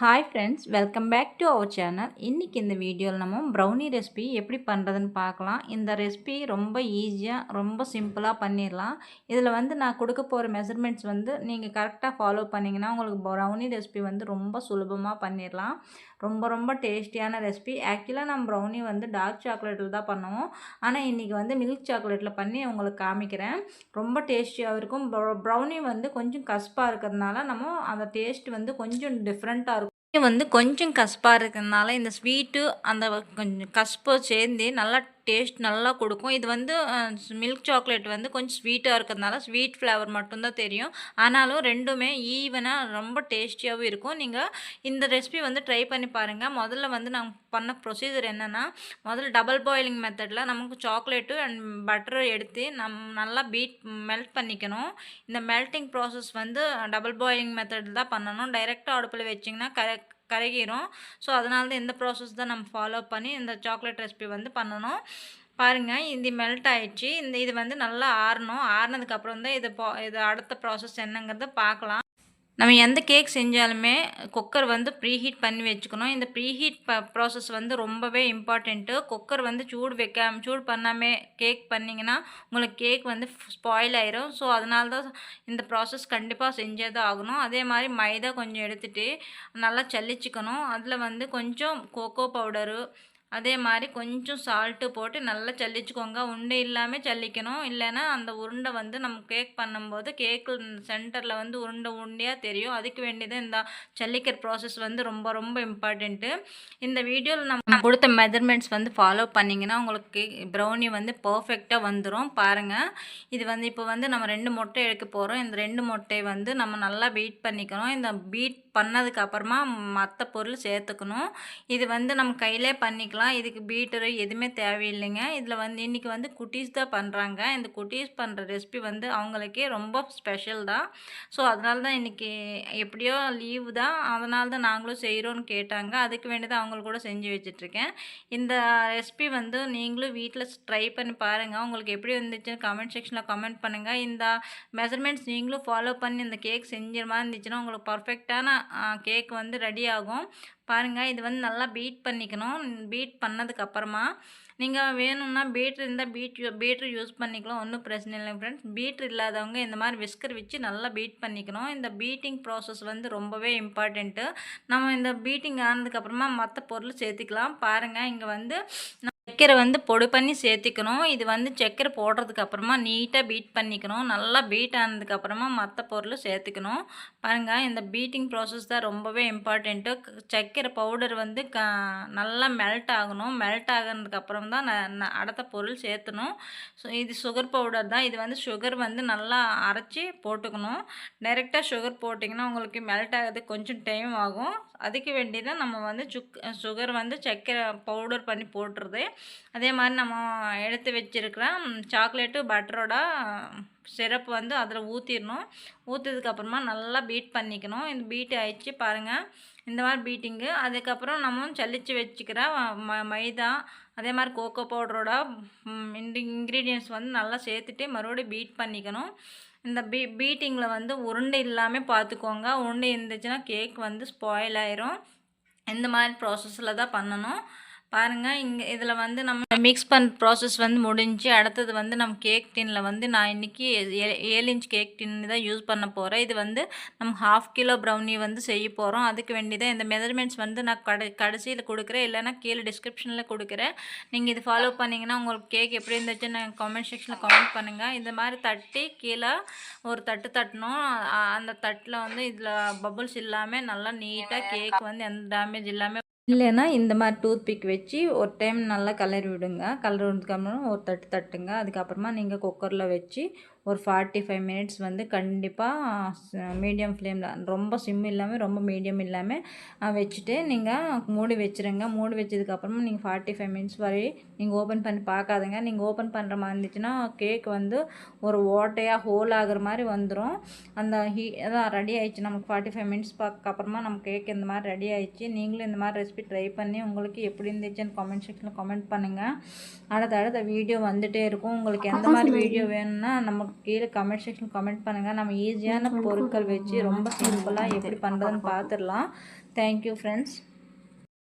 Hi friends welcome back to our channel இன்றைக்கி இந்த வீடியோவில் நம்ம ப்ரௌனி ரெசிபி எப்படி பண்ணுறதுன்னு பார்க்கலாம். இந்த ரெசிபி ரொம்ப ஈஸியாக ரொம்ப சிம்பிளாக பண்ணிடலாம். இதில் வந்து நான் கொடுக்க போகிற மெஷர்மெண்ட்ஸ் வந்து நீங்கள் கரெக்டாக ஃபாலோ பண்ணிங்கன்னா உங்களுக்கு ப்ரௌனி ரெசிபி வந்து ரொம்ப சுலபமாக பண்ணிடலாம். ரொம்ப ரொம்ப டேஸ்டியான ரெசிபி ஆக்சுவலாக நம்ம ப்ரௌனி வந்து டார்க் சாக்லேட்டில் தான் பண்ணுவோம். ஆனால் இன்றைக்கி வந்து மில்க் சாக்லேட்டில் பண்ணி உங்களுக்கு காமிக்கிறேன். ரொம்ப டேஸ்டியாகவும் இருக்கும். ப்ரௌனி வந்து கொஞ்சம் கசப்பாக இருக்கிறதுனால நம்ம அந்த டேஸ்ட் வந்து கொஞ்சம் டிஃப்ரெண்ட்டாக இருக்கும் வந்து கொஞ்சம் கசப்பாக இருக்கிறதுனால இந்த ஸ்வீட்டு அந்த கொஞ்சம் கசப்பு சேர்ந்து நல்லா டேஸ்ட் நல்லா கொடுக்கும். இது வந்து மில்க் சாக்லேட் வந்து கொஞ்சம் ஸ்வீட்டாக இருக்கிறதுனால ஸ்வீட் ஃப்ளேவர் மட்டும்தான் தெரியும். ஆனாலும் ரெண்டுமே ஈவனாக ரொம்ப டேஸ்டியாகவும் இருக்கும். நீங்கள் இந்த ரெசிபி வந்து ட்ரை பண்ணி பாருங்கள் முதல்ல வந்து நாங்கள் பண்ண ப்ரொசீஜர் என்னென்னா முதல்ல டபுள் பாயிலிங் மெத்தடில் நமக்கு சாக்லேட்டு அண்ட் பட்டரை எடுத்து நம் நல்லா பீட் மெல்ட் பண்ணிக்கணும். இந்த மெல்ட்டிங் ப்ராசஸ் வந்து டபுள் பாயிலிங் மெத்தடில் தான் பண்ணணும். டைரெக்டாக அடுப்பில் வச்சிங்கன்னா கரெக்ட் கருகிரும். ஸோ அதனால தான் இந்த ப்ராசஸ் தான் நம்ம ஃபாலோ பண்ணி இந்த சாக்லேட் ரெசிபி வந்து பண்ணணும். பாருங்கள் இது மெல்ட் ஆயிடுச்சு. இந்த இது வந்து நல்லா ஆறணும். ஆறினதுக்கப்புறம் தான் இது இது அடுத்த ப்ராசஸ் என்னங்கிறத பார்க்கலாம். நம்ம எந்த கேக் செஞ்சாலுமே குக்கர் வந்து ப்ரீஹீட் பண்ணி வச்சுக்கணும். இந்த ப்ரீஹீட் ப ப்ராசஸ் வந்து ரொம்பவே இம்பார்ட்டண்ட்டு குக்கர் வந்து சூடு வைக்காம சூடு பண்ணாமே கேக் பண்ணிங்கன்னா உங்களுக்கு கேக் வந்து ஸ்பாயில் ஆயிரும். ஸோ அதனால தான் இந்த ப்ராசஸ் கண்டிப்பாக செஞ்சே தான் ஆகணும். அதே மாதிரி மைதா கொஞ்சம் எடுத்துகிட்டு நல்லா சல்லிச்சிக்கணும் அதில் வந்து கொஞ்சம் கோகோ பவுடரு அதே மாதிரி கொஞ்சம் சால்ட்டு போட்டு நல்லா சல்லிச்சுக்கோங்க. உருண்டை இல்லாமல் சல்லிக்கணும். இல்லைன்னா அந்த உருண்டை வந்து நம்ம கேக் பண்ணும்போது கேக்கு சென்டரில் வந்து உருண்டை உருண்டையாக தெரியும். அதுக்கு வேண்டியது இந்த ஜல்லிக்கிற ப்ராசஸ் வந்து ரொம்ப ரொம்ப இம்பார்ட்டண்ட்டு இந்த வீடியோவில் நம்ம கொடுத்த மெஜர்மெண்ட்ஸ் வந்து ஃபாலோ பண்ணிங்கன்னா உங்களுக்கு ப்ரௌனி வந்து பர்ஃபெக்டாக வந்துடும் பாருங்கள் இது வந்து இப்போ வந்து நம்ம ரெண்டு முட்டை எடுக்க போகிறோம் இந்த ரெண்டு முட்டை வந்து நம்ம நல்லா பீட் பண்ணிக்கணும். இந்த பீட் பண்ணதுக்கு அப்புறமா மற்ற பொருள் சேர்த்துக்கணும். இது வந்து நம்ம கையிலே பண்ணிக்கலாம். இதுக்கு பீட்டரு எதுவுமே தேவையில்லைங்க. இதில் வந்து இன்றைக்கி வந்து குட்டீஸ் தான் பண்ணுறாங்க இந்த குட்டீஸ் பண்ணுற ரெசிபி வந்து அவங்களுக்கே ரொம்ப ஸ்பெஷல் தான். ஸோ அதனால தான் இன்றைக்கி எப்படியோ லீவு தான். அதனால தான் நாங்களும் செய்கிறோன்னு கேட்டாங்க. அதுக்கு வேண்டி தான் அவங்களுக்கு கூட செஞ்சு வச்சிட்ருக்கேன். இந்த ரெசிபி வந்து நீங்களும் வீட்டில் ட்ரை பண்ணி பாருங்கள் உங்களுக்கு எப்படி வந்துச்சுன்னு கமெண்ட் செக்ஷனில் கமெண்ட் பண்ணுங்கள் இந்த மெஷர்மெண்ட்ஸ் நீங்களும் ஃபாலோ பண்ணி இந்த கேக் செஞ்ச மாதிரி இருந்துச்சுன்னா உங்களுக்கு பர்ஃபெக்டான கேக் வந்து ரெடி ஆகும். பாருங்கள் இது வந்து நல்லா பீட் பண்ணிக்கணும். பீட் பண்ணதுக்கப்புறமா நீங்கள் வேணும்னா பீட்ரு இருந்தால் பீட் பீட்ரு யூஸ் பண்ணிக்கலாம். ஒன்றும் பிரச்சனை இல்லை ஃப்ரெண்ட்ஸ் பீட்ரு இல்லாதவங்க இந்த மாதிரி விஸ்கர் வச்சு நல்லா பீட் பண்ணிக்கணும். இந்த பீட்டிங் ப்ராசஸ் வந்து ரொம்பவே இம்பார்ட்டண்ட்டு நம்ம இந்த பீட்டிங் ஆனதுக்கப்புறமா மற்ற பொருள் சேர்த்துக்கலாம். பாருங்கள் இங்கே வந்து சர்க்கரை வந்து பொடி பண்ணி சேர்த்திக்கணும். இது வந்து சர்க்கரை போடுறதுக்கு அப்புறமா நீட்டாக பீட் பண்ணிக்கணும். நல்லா பீட் ஆனதுக்கப்புறமா மற்ற பொருள் சேர்த்துக்கணும். பாருங்கள் இந்த பீட்டிங் ப்ராசஸ் தான் ரொம்பவே இம்பார்ட்டண்ட்டு சர்க்கரை பவுடர் வந்து க நல்லா மெல்ட் ஆகணும். மெல்ட் ஆகினதுக்கப்புறம் தான் அடுத்த பொருள் சேர்த்தணும். ஸோ இது சுகர் பவுடர் தான். இது வந்து சுகர் வந்து நல்லா அரைச்சி போட்டுக்கணும். டைரெக்டாக சுகர் போட்டிங்கன்னா உங்களுக்கு மெல்ட் ஆகிறது கொஞ்சம் டைம் ஆகும். அதுக்கு வேண்டி தான் நம்ம வந்து சுக் சுகர் வந்து சர்க்கரை பவுடர் பண்ணி போட்டுருது அதே மாதிரி நம்ம எடுத்து வச்சுருக்கிற சாக்லேட்டு பட்டரோட சிரப்பு வந்து அதில் ஊற்றிடணும் ஊற்றுறதுக்கப்புறமா நல்லா பீட் பண்ணிக்கணும். இந்த பீட் ஆயிடுச்சு பாருங்கள் இந்த மாதிரி பீட்டிங்கு. அதுக்கப்புறம் நம்ம சளிச்சு வச்சுக்கிற ம மைதா அதே மாதிரி கோகோ பவுடரோட இந்த இன்க்ரீடியன்ஸ் வந்து நல்லா சேர்த்துட்டு மறுபடியும் பீட் பண்ணிக்கணும். இந்த பீ பீட்டிங்கில் வந்து உருண்டை இல்லாமல் பார்த்துக்கோங்க. உருண்டை இருந்துச்சுன்னா கேக் வந்து ஸ்பாயில் ஆயிரும். இந்த மாதிரி ப்ராசஸில் தான் பண்ணணும். பாருங்கள் இங்கே இதில் வந்து நம்ம மிக்ஸ் பண்ண ப்ராசஸ் வந்து முடிஞ்சு அடுத்தது வந்து நம்ம கேக் டின்னில் வந்து நான் இன்றைக்கி ஏழு இன்ச் கேக் டின் தான் யூஸ் பண்ண போகிறேன் இது வந்து நம்ம ஹாஃப் கிலோ ப்ரௌனி வந்து செய்ய போகிறோம் அதுக்கு வேண்டிதான் இந்த மெஷர்மெண்ட்ஸ் வந்து நான் கடை கடைசியில் கொடுக்குறேன். இல்லைனா கீழே டிஸ்கிரிப்ஷனில் கொடுக்குறேன். நீங்கள் இது ஃபாலோ பண்ணிங்கன்னா உங்களுக்கு கேக் எப்படி இருந்துச்சு நான் கமெண்ட் செக்ஷனில் கமெண்ட் பண்ணுங்கள் இந்த மாதிரி தட்டி கீழே ஒரு தட்டு தட்டணும். அந்த தட்டில் வந்து இதில் பபுள்ஸ் இல்லாமல் நல்லா நீட்டாக கேக் வந்து எந்த டேமேஜ் இல்லாமல் இல்லைன்னா இந்த மாதிரி டூத்பிக் வச்சு ஒரு டைம் நல்லா கலர் விடுங்க. கலர் விடுறதுக்கப்புறம் ஒரு தட்டு தட்டுங்க. அதுக்கப்புறமா நீங்கள் குக்கரில் வச்சு ஒரு ஃபார்ட்டி ஃபைவ் மினிட்ஸ் வந்து கண்டிப்பாக மீடியம் ஃப்ளேமில் ரொம்ப சிம் இல்லாமல் ரொம்ப மீடியம் இல்லாமல் வச்சுட்டு நீங்கள் மூடி வச்சுருங்க. மூடி வச்சதுக்கப்புறமா நீங்கள் ஃபார்ட்டி ஃபைவ் மினிட்ஸ் வரை நீங்கள் ஓப்பன் பண்ணி பார்க்காதுங்க நீங்கள் ஓப்பன் பண்ணுற மாதிரி இருந்துச்சுன்னா கேக் வந்து ஒரு ஓட்டையாக ஹோல் ஆகிற மாதிரி வந்துடும் அந்த ஹீ அதான் ரெடி ஆயிடுச்சு. நமக்கு ஃபார்ட்டி ஃபைவ் மினிட்ஸ் பார்க்க அப்புறமா நம்ம கேக் இந்த மாதிரி ரெடி ஆயிடுச்சு. நீங்களும் இந்த மாதிரி ரெசிபி ட்ரை பண்ணி உங்களுக்கு எப்படி இருந்துச்சுன்னு கமெண்ட் செக்ஷனில் கமெண்ட் பண்ணுங்கள் அடுத்த அடுத்த வீடியோ வந்துகிட்டே இருக்கும். உங்களுக்கு எந்த மாதிரி வீடியோ வேணும்னா நமக்கு கீழே கமெண்ட் செக்ஷன் கமெண்ட் பண்ணுங்கள் நம்ம ஈஸியான பொருட்கள் வச்சு ரொம்ப சிம்பிளாக எப்படி பண்ணுறதுன்னு பார்த்துடலாம் தேங்க்யூ ஃப்ரெண்ட்ஸ்